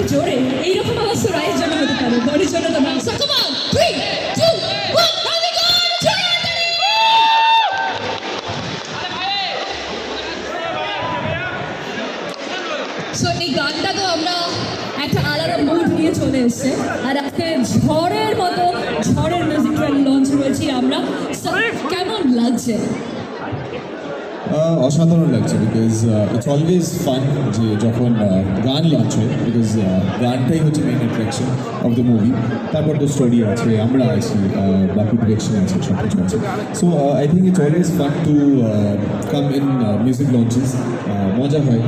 একটু জোরে। এইরকম তো রায়ের জন্য হতে পারে। বডির জন্য তো না। So come on 3 2 1 now we go জোরে সো এই গানটা তো আমরা একটা আলাদা মুড নিয়ে চলে এসছে। আর আজকে ঝড়ের মতো, ঝড়ের মিউজিক লঞ্চ করেছি আমরা। কেমন লাগছে? অসাধারণ লাগছে বিকজ ইটস অলওয়েজ ফান যে যখন গান লঞ্চ হয় বিকজ গানটাই হচ্ছে main attraction of the movie তারপর তো স্টোরি আছে, আমরা আছি বাকি ডিরেকশন আছে সব কিছু আছে so I think it's always fun to come in music launches মজা হয়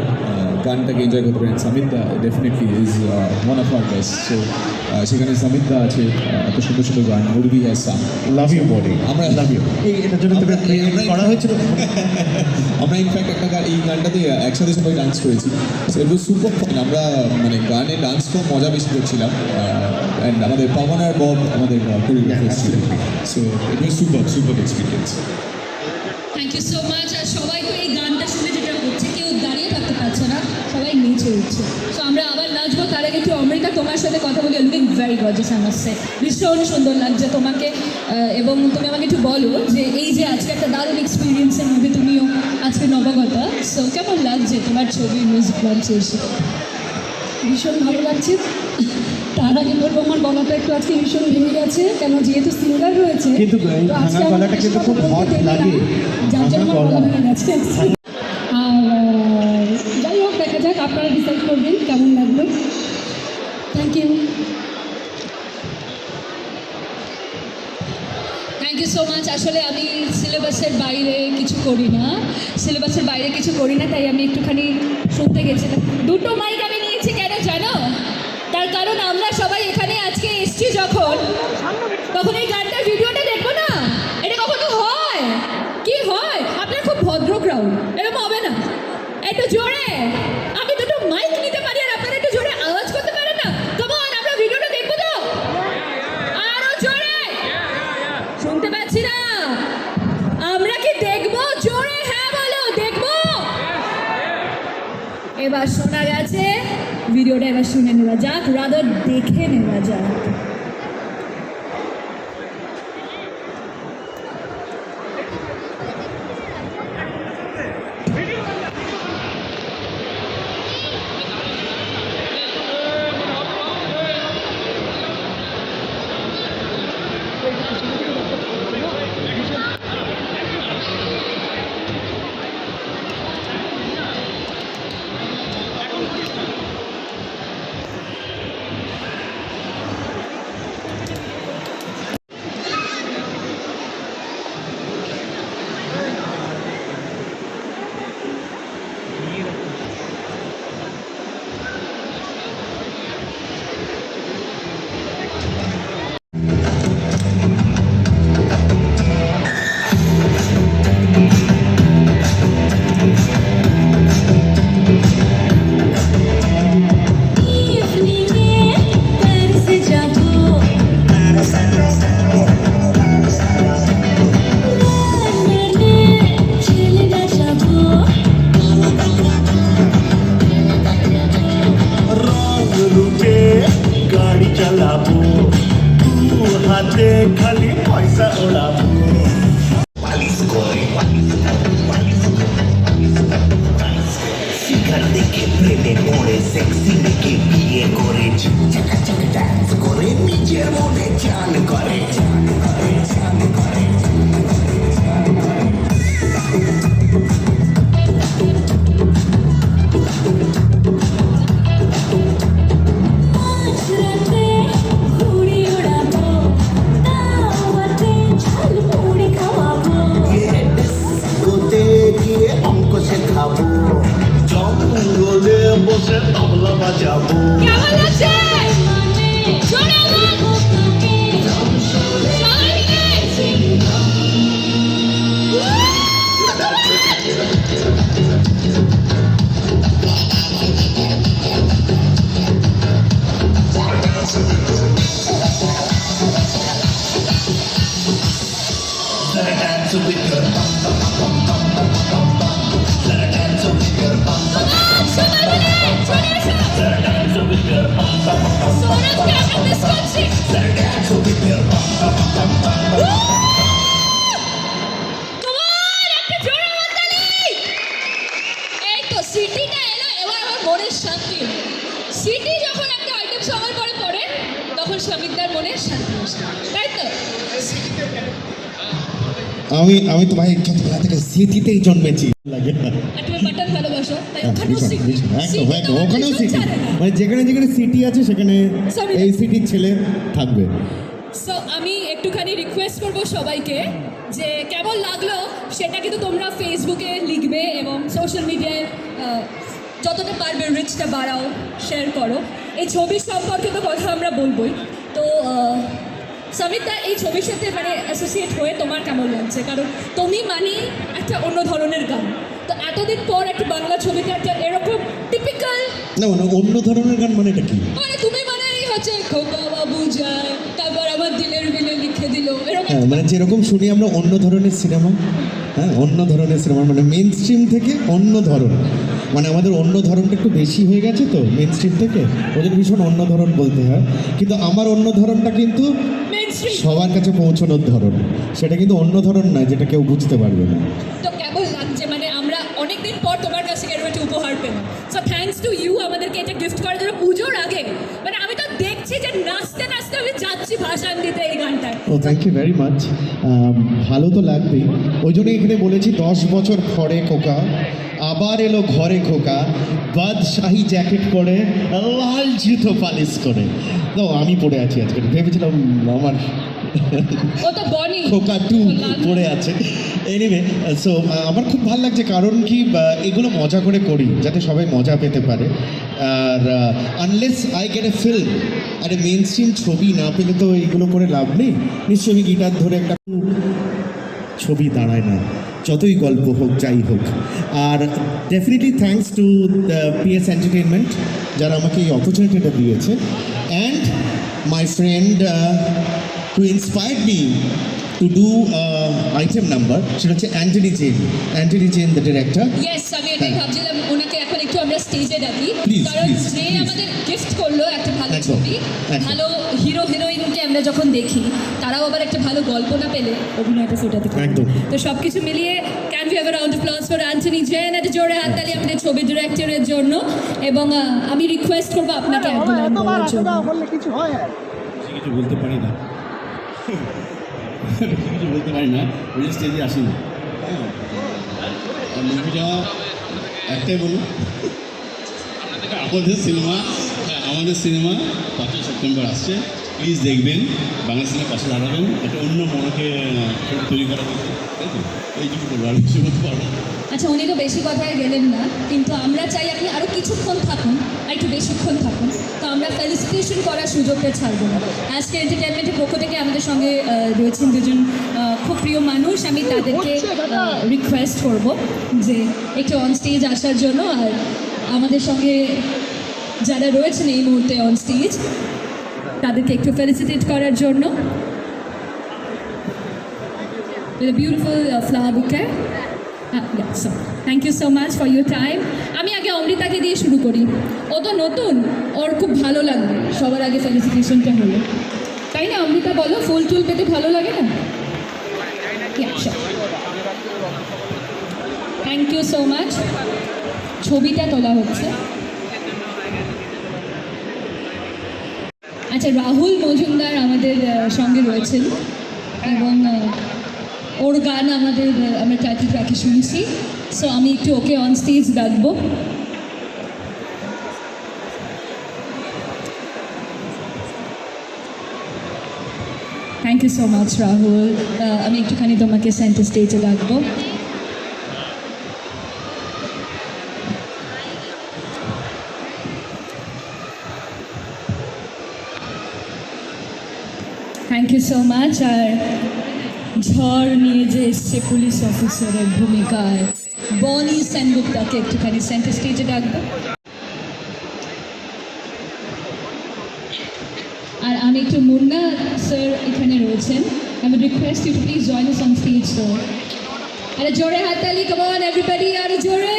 গানটাকে এনজয় করতে পারেন। Samit da definitely is one of our best so সেখানে সামিত দা আছে এত সুন্দর সুন্দর গান মুরবি has sung love you buddy আমরা লাভ ইউ এই এটার জন্য আমরা- করা হয়েছিল? আমরা ইনফ্যাক্ট একটা গান এই গানটাতে একসাথে সবাই ডান্স করেছি। So it was super fun আমরা মানে গানে ডান্স খুব মজা বেশি করছিলাম। অ্যান্ড আমাদের পবন আর বব আমাদের কোরিওগ্রাফার ছিল so it was super super experience thank you so much আর সবাই তো এই গানটা শুনে উঠছে সো আমরা আবার নাচবো তার আগে একটু অমৃতা তোমার সাথে কথা বলি লুকিং ভেরি গর্জাস আমার ভীষণ সুন্দর লাগছে তোমাকে এবং তুমি আমাকে একটু বলো যে এই যে আজকে একটা দারুণ এক্সপিরিয়েন্সের মধ্যে তুমিও আজকে নবাগতা। সো কেমন লাগছে তোমার ছবি মিউজিক লঞ্চে এসে ভীষণ ভালো লাগছে। তার আগে বলব আমার গলাটা একটু আজকে ভীষণ ভেঙে গেছে কেন যেহেতু সিঙ্গার রয়েছে কিন্তু আজকে গলাটা কিন্তু খুব না, লাগে। যার জন্য আমার গলা। ভেঙে গেছে আর আহ, যাই হোক দেখা যাক আপনারা ডিসাইড করবেন কেমন লাগল you thank you so much আসলে আমি সিলেবাসের বাইরে কিছু করি না। সিলেবাসের বাইরে কিছু করি না, তাই আমি একটুখানি শুনতে গেছিলাম। দুটো মাইক আমি নিয়েছি কেন জানো? তার কারণ আমরা সবাই এখানে আজকে এবার শোনা গেছে ভিডিওটা এবার শুনে নেওয়া যাক রাদার দেখে নেওয়া যাক। সেক্সি মেয়েকে বিয়ে করে সৌরভকে আমরা মিস করছি তোমার আমি আমি তো ভাই ছোটবেলা থেকে স্মৃতিতেই জন্মেছি। লাগে। হ্যাঁ, ওখানেও সিটি। মানে যেখানে যেখানে সিটি আছে সেখানে. এই সিটির ছেলে থাকবে। সো আমি একটুখানি রিকোয়েস্ট করব সবাইকে যে কেমন লাগল সেটা কিন্তু তোমরা ফেসবুকে লিখবে এবং সোশ্যাল মিডিয়ায় যতটা পারবে রিচটা বাড়াও শেয়ার করো। এই ছবির সম্পর্কে তো কথা আমরা বলবোই। তো সমিতা এই ছবির সাথে মানে অ্যাসোসিয়েট হয়ে তোমার কেমন লাগছে? কারণ তুমি মানে একটা অন্য ধরনের গান। তো এতদিন পর একটা বাংলা ছবিতে একটা এরকম টিপিক্যাল না মানে অন্য ধরনের গান মানে এটা কি? মানে তুমি মানে এই হচ্ছে খোকা বাবু যায় তারপর আমার দিলের বিলে লিখে দিল। এরকম হ্যাঁ মানে যেরকম শুনি আমরা অন্য ধরনের সিনেমা হ্যাঁ অন্য ধরনের সিনেমা মানে মেন স্ট্রিম থেকে অন্য ধরন মানে আমাদের অন্য ধরনটা একটু বেশি হয়ে গেছে তো মেন স্ট্রিম থেকে। ওদের ভীষণ অন্য ধরন বলতে হয়। কিন্তু আমার অন্য ধরনটা কিন্তু সবার কাছে পৌঁছানোর ধরন। সেটা কিন্তু অন্য ধরন নয় যেটা কেউ বুঝতে পারবে না। তো কেমন লাগছে? মানে আমরা অনেকদিন পর তোমার কাছে এরকম একটা উপহার পেলাম। সো থ্যাঙ্কস টু ইউ আমাদেরকে এটা গিফট করার জন্য পুজোর আগে। মানে আমি তো দেখছি যে নাচতে নাচতে আমি যাচ্ছি ভাষণ দিতে এই গানটায়। ও থ্যাংক ইউ ভেরি মাচ ভালো তো লাগবেই। ওই জন্য এখানে বলেছি দশ বছর পরে খোকা আবার এলো ঘরে খোকা বাদশাহী জ্যাকেট পরে লাল জুতো পালিশ করে। তো আমি পরে আছি আজকে ভেবেছিলাম আমার ও তো বনি। খোকা টু পড়ে আছে। এনিওয়ে সো আমার খুব ভালো লাগছে কারণ কি এগুলো মজা করে করি যাতে সবাই মজা পেতে পারে। আর unless I get a film আরে মেন স্ট্রিম ছবি না পেলে তো এইগুলো করে লাভ নেই। নিশ্চয়ই গিটার ধরে একটা ছবি দাঁড়ায় না। যতই গল্প হোক, যাই হোক। আর definitely thanks to PS entertainment যারা আমাকে এই অপরচুনিটিটা দিয়েছে। And my friend to inspired me to do item number সেটা হচ্ছে Antony Jen Antony Jen the director yes আমি এটাই ভাবছিলাম ওনাকে এখন একটু আমরা স্টেজে ডাকি Please, কারণ যে. আমাদের গিফট করল একটা ভালো ছবি। ভালো হিরো হিরোইনকে আমরা যখন দেখি তারাও আবার একটা ভালো গল্প না পেলে অভিনয়টা ফোটাতে পারে। তো সব কিছু মিলিয়ে can be have round of applause for Antony Jen একটা জোরে হাততালি আমাদের ছবি ডিরেক্টরের জন্য। এবং আমি রিকোয়েস্ট করব আপনাকে একদম বলার জন্য। কিছু কিছু বলতে পারি না। কিছু বলতে পারি না ওই স্টেজে আসি না হ্যাঁ। মুভিটা একটাই বলুন আমাদের সিনেমা হ্যাঁ, আমাদের সিনেমা পাঁচই সেপ্টেম্বর আসছে প্লিজ দেখবেন বাংলা সিনেমা পাশে দাঁড়াবেন একটা অন্য মনকে তৈরি করা হয়েছে তাই তো? এইটুকু বলব আর কিছু বলতে পারব আচ্ছা উনি তো বেশি কথায় গেলেন না কিন্তু আমরা চাই আপনি আরও কিছুক্ষণ থাকুন আর একটু বেশিক্ষণ থাকুন। তো আমরা ফেলিসিটেশন করার সুযোগটা ছাড়বো না। আজকে এন্টারটেনমেন্টের পক্ষ থেকে আমাদের সঙ্গে রয়েছেন দুজন খুব প্রিয় মানুষ। আমি তাদেরকে রিকোয়েস্ট করব যে একটু অন স্টেজ আসার জন্য আর আমাদের সঙ্গে যারা রয়েছেন এই মুহূর্তে অন স্টেজ তাদেরকে একটু ফেলিসিটেট করার জন্য। With a beautiful uh, flower bouquet. Uh, yeah, so thank. আমি আগে অমৃতাকে দিয়ে শুরু করি। ও তো নতুন ওর খুব ভালো লাগবে। সবার আগে ফেলিসিটেশনটা হলো। তাই না অমৃতা বলো ফুল টুল পেতে ভালো লাগে না? থ্যাংক ইউ সো মাচ ছবিটা তোলা হচ্ছে। আচ্ছা রাহুল মজুমদার আমাদের সঙ্গে রয়েছেন এবং ওর গান আমাদের আমরা টাইটেল ট্র্যাকে শুনছি। সো আমি একটু ওকে অন স্টেজ ডাকবো। Thank you so much Rahul. আমি একটুখানি তোমাকে সেন্টার স্টেজে ডাকবো। থ্যাংক ইউ সো মাচ আর ঝড় নিয়ে যে এসছে পুলিশ অফিসারের ভূমিকায়, বনি সেনগুপ্তাকে একটুখানি সেন্টার স্টেজে ডাকবো। আর আমি একটু মুন্না স্যার এখানে রয়েছেন। আমি request you to please join us on stage তো আরে জোরে হাততালি অন এভরিবডি আরে জোরে।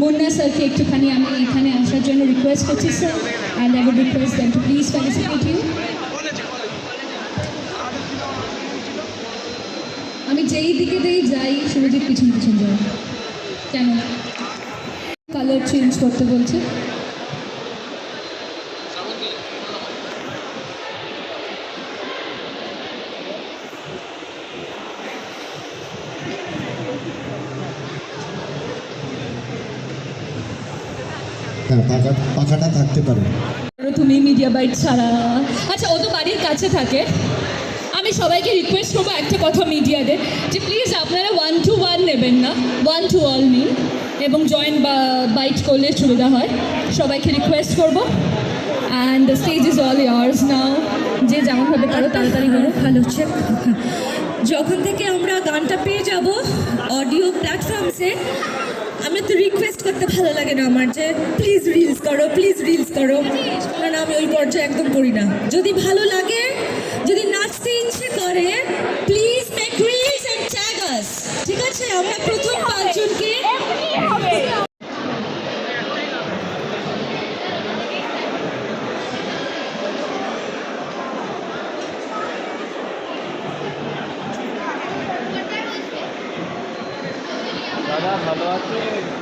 মুন্না স্যারকে একটুখানি আমি এখানে আসার জন্য রিকোয়েস্ট করছি sir and I would request them to please felicitate you আমি যেই দিকে দিয়ে যাই সুরজিৎ পিছন পিছন যাই। কেন কালার চেঞ্জ করতে বলছে হ্যাঁ পাখা পাখাটা থাকতে পারে। ধরো তুমি মিডিয়া বাইট ছাড়া। আচ্ছা ও তো বাড়ির কাছে থাকে। আমি সবাইকে রিকোয়েস্ট করব একটা কথা মিডিয়াদের যে প্লিজ আপনারা ওয়ান টু ওয়ান নেবেন না ওয়ান টু অল নিন এবং জয়েন বা বাইট করলে সুবিধা হয়। সবাইকে রিকোয়েস্ট করব। And the stage is all yours now যে যেমনভাবে পারো তাড়াতাড়ি করো। ভালো হচ্ছে যখন থেকে আমরা গানটা পেয়ে যাব অডিও প্ল্যাটফর্মসে আমি তো রিকোয়েস্ট করতে ভালো লাগে না আমার যে প্লিজ রিলস করো প্লিজ রিলস করো। কারণ আমি ওই পর্যায়ে একদম করি না। যদি ভালো লাগে, যদি নাচতে ইচ্ছে করে please make reels and tag us ঠিক আছে? আমরা প্রথম পাঁচজনকে দাদা ভালো আছে